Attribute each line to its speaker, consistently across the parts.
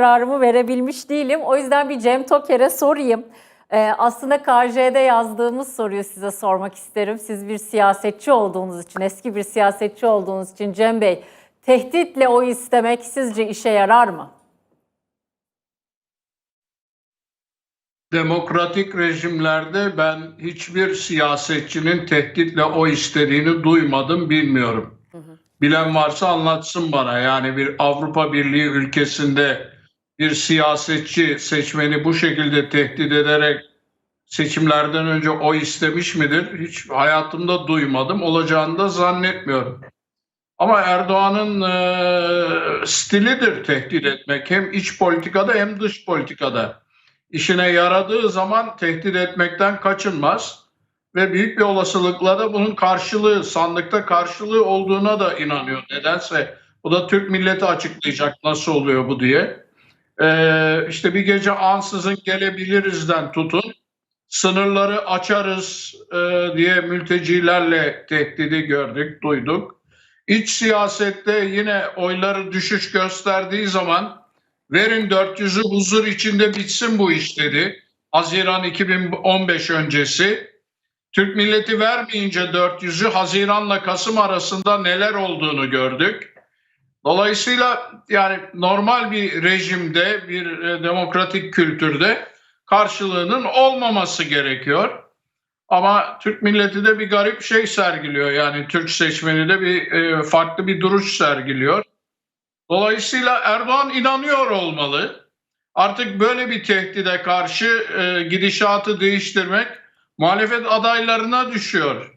Speaker 1: kararımı verebilmiş değilim. O yüzden bir Cem Toker'e sorayım. Ee, aslında KJ'de yazdığımız soruyu size sormak isterim. Siz bir siyasetçi olduğunuz için, eski bir siyasetçi olduğunuz için Cem Bey, tehditle oy istemek sizce işe yarar mı?
Speaker 2: Demokratik rejimlerde ben hiçbir siyasetçinin tehditle o istediğini duymadım, bilmiyorum. Bilen varsa anlatsın bana. Yani bir Avrupa Birliği ülkesinde bir siyasetçi seçmeni bu şekilde tehdit ederek seçimlerden önce o istemiş midir? Hiç hayatımda duymadım. Olacağını da zannetmiyorum. Ama Erdoğan'ın eee, stilidir tehdit etmek. Hem iç politikada hem dış politikada işine yaradığı zaman tehdit etmekten kaçınmaz ve büyük bir olasılıkla da bunun karşılığı sandıkta karşılığı olduğuna da inanıyor. Nedense bu da Türk milleti açıklayacak nasıl oluyor bu diye. Ee, işte bir gece ansızın gelebilirizden tutun sınırları açarız e, diye mültecilerle tehdidi gördük, duyduk. İç siyasette yine oyları düşüş gösterdiği zaman Verin 400'ü huzur içinde bitsin bu iş dedi. Haziran 2015 öncesi. Türk milleti vermeyince 400'ü Haziran'la Kasım arasında neler olduğunu gördük. Dolayısıyla yani normal bir rejimde, bir e, demokratik kültürde karşılığının olmaması gerekiyor. Ama Türk milleti de bir garip şey sergiliyor. Yani Türk seçmeni de bir e, farklı bir duruş sergiliyor. Dolayısıyla Erdoğan inanıyor olmalı. Artık böyle bir tehdide karşı e, gidişatı değiştirmek muhalefet adaylarına düşüyor.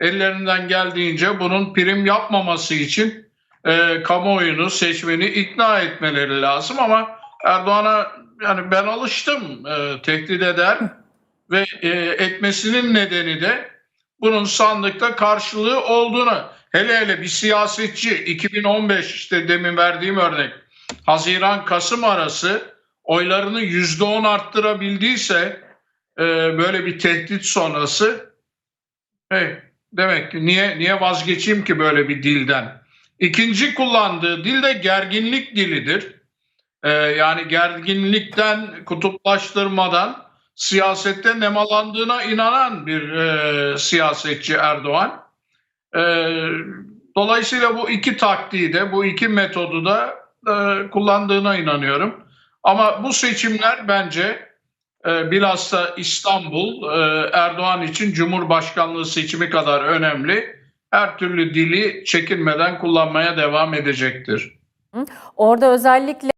Speaker 2: Ellerinden geldiğince bunun prim yapmaması için e, kamuoyunu, seçmeni ikna etmeleri lazım ama Erdoğan'a yani ben alıştım e, tehdit eder ve e, etmesinin nedeni de bunun sandıkta karşılığı olduğunu hele hele bir siyasetçi 2015 işte demin verdiğim örnek Haziran Kasım arası oylarını yüzde on arttırabildiyse e, böyle bir tehdit sonrası hey, demek ki niye niye vazgeçeyim ki böyle bir dilden? İkinci kullandığı dil de gerginlik dilidir. E, yani gerginlikten kutuplaştırmadan siyasette nemalandığına inanan bir e, siyasetçi Erdoğan. E, dolayısıyla bu iki taktiği de, bu iki metodu da e, kullandığına inanıyorum. Ama bu seçimler bence e, bilhassa İstanbul e, Erdoğan için Cumhurbaşkanlığı seçimi kadar önemli. Her türlü dili çekinmeden kullanmaya devam edecektir.
Speaker 1: Orada özellikle